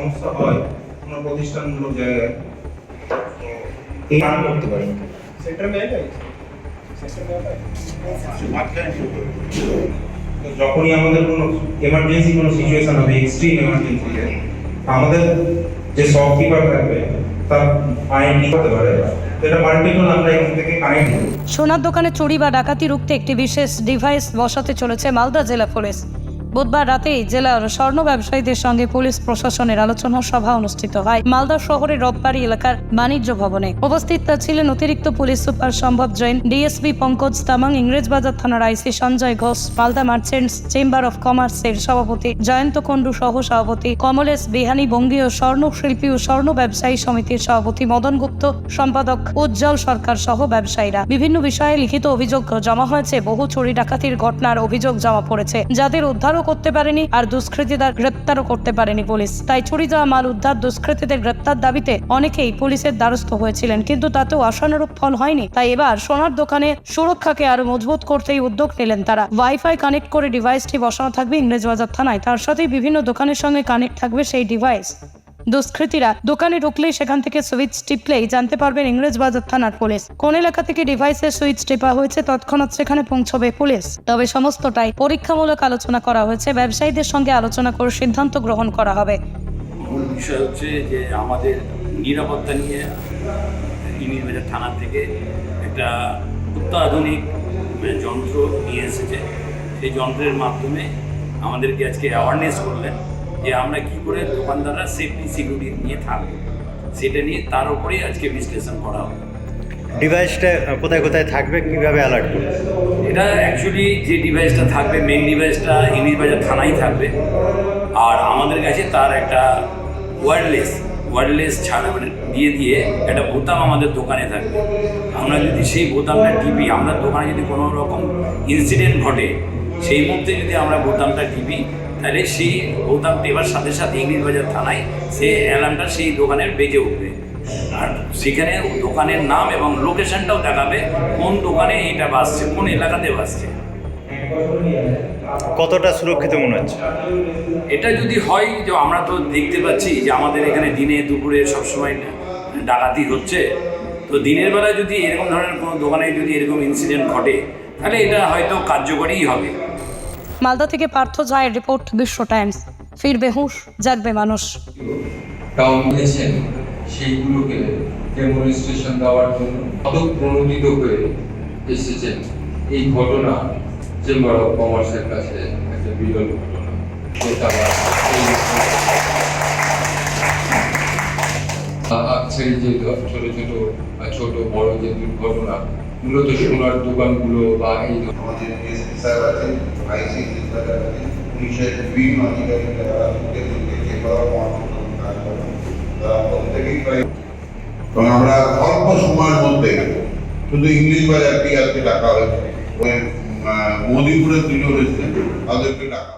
সমস্যা হয় কোনো প্রতিষ্ঠানমূলক জায়গায় এই কাম করতে পারি যখনই আমাদের কোনো এমার্জেন্সি কোনো সিচুয়েশন হবে এক্সট্রিম আমাদের যে থাকবে তার পারে। সোনার দোকানে চুরি বা ডাকাতি রুখতে একটি বিশেষ ডিভাইস বসাতে চলেছে মালদা জেলা পুলিশ। বুধবার রাতেই জেলার স্বর্ণ ব্যবসায়ীদের সঙ্গে পুলিশ প্রশাসনের আলোচনা সভা অনুষ্ঠিত হয়। মালদা শহরের রববাড়ি এলাকার বাণিজ্য ভবনে উপস্থিত ছিলেন অতিরিক্ত police super Sambhav Jain, DSP Pankaj Tamang Englishbazar থানার IC Sanjay Ghosh, Malda merchants chamber of কমার্সের সভাপতি জয়ন্ত কুণ্ডু সহ সভাপতি কমলেশ বিহানী বঙ্গীয় স্বর্ণ শিল্পী ও স্বর্ণ ব্যবসায়ী সমিতির সভাপতি মদন গুপ্ত, সম্পাদক উজ্জ্বল সরকার সহ ব্যবসায়ীরা। বিভিন্ন বিষয়ে লিখিত অভিযোগ জমা হয়েছে। বহু চুরি ডাকাতির ঘটনার অভিযোগ জমা পড়েছে। যাদের উদ্ধারও করতে পারেনি আর দুষ্কৃতীদের গ্রেপ্তারও করতে পারেনি পুলিশ। তাই চুরি যাওয়া মাল উদ্ধার দুষ্কৃতীদের গ্রেপ্তার দাবিতে অনেকেই পুলিশের দ্বারস্থ হয়েছিলেন, কিন্তু তাতেও আশানুরূপ ফল হয়নি। তাই এবার সোনার দোকানে সুরক্ষাকে আরও মজবুত করতেই উদ্যোগ নিলেন তারা। ওয়াইফাই কানেক্ট করে ডিভাইসটি বসানো থাকবে ইংরেজবাজার থানায়। তার সাথে বিভিন্ন দোকানের সঙ্গে কানেক্ট থাকবে সেই ডিভাইস দুষ্কৃতীরা দোকানে ঢুকলেই সেখান থেকে সুইচ টিপলেই জানতে পারবেন ইংরেজ বাজার থানার পুলিশ। কোন এলাকা থেকে ডিভাইসের সুইচ টেপা হয়েছে, তৎক্ষণাৎ সেখানে পৌঁছবে পুলিশ। তবে সমস্তটাই পরীক্ষামূলক আলোচনা করা হয়েছে, ব্যবসায়ীদের সঙ্গে আলোচনা করে সিদ্ধান্ত গ্রহণ করা হবে। মূল বিষয় হচ্ছে যে আমাদের নিরাপত্তা নিয়ে ইংলিশ বাজার থানা থেকে একটা অত্যাধুনিক যন্ত্র নিয়ে এসেছে। সেই যন্ত্রের মাধ্যমে আমাদেরকে আজকে অ্যাওয়ারনেস করলেন। যে আমরা কি করে দোকানদাররা সেফটি সিকিউরিটি নিয়ে থাকব। সেটা নিয়ে তার উপরেই আজকে বিশ্লেষণ করা হবে। ডিভাইসটা কোথায় কোথায় থাকবে কীভাবে অ্যালার্ট করবে? এটা অ্যাকচুয়ালি যে ডিভাইসটা থাকবে মেন ডিভাইসটা ইংলিশ বাজার থানায় থাকবে। আর আমাদের কাছে তার একটা ওয়্যারলেস ওয়্যারলেস ছাড়া মানে দিয়ে দিয়ে একটা বোতাম আমাদের দোকানে থাকবে। আমরা যদি সেই বোতামটা টিপি আমরা দোকানে যদি কোনো রকম ইনসিডেন্ট ঘটে সেই মুহূর্তে যদি আমরা বোতামটা টিপি তাহলে সেই বোতাম টেপার সাথে সাথে ইংলিশ বাজার থানায় সে অ্যালার্মটা সেই দোকানের বেজে উঠবে। আর সেখানে দোকানের নাম এবং লোকেশনটাও দেখাবে কোন দোকানে এটা বাসছে কোন এলাকাতে বাসছে কতটা সুরক্ষিত মনে হচ্ছে? এটা যদি হয় যে আমরা তো দেখতে পাচ্ছি যে আমাদের এখানে দিনে দুপুরে সবসময় ডাকাতি হচ্ছে। তো দিনের বেলায় যদি এরকম ধরনের কোনো দোকানে যদি এরকম ইনসিডেন্ট ঘটে তাহলে এটা হয়তো কার্যকরীই হবে। মালদা থেকে পার্থ জয়ের রিপোর্ট বিশ্ব টাইমস। ফিরবে হুঁশ, জাগবে মানুষ। সেইগুলোকে ডেমনস্ট্রেশন দেওয়ার জন্য পদক প্রণোদিত হয়ে এসেছেন এই ঘটনা চেম্বার অফ কমার্সের কাছে একটা বিরল ঘটনা। ছেড়ে যে ছোট ছোট ছোট বড় যে দুর্ঘটনা মূলত সোনার দোকানগুলো বা এই আমাদের আইসি পুলিশের বিভিন্ন যারা আজকে যে করা কাজ তারা প্রত্যেকেই প্রায় আমরা অল্প সময়ের মধ্যে শুধু ইংলিশ বাজারটি আজকে ডাকা হয়েছে। ওই মোদিপুরের দুজন এসেছেন, তাদেরকে ডাকা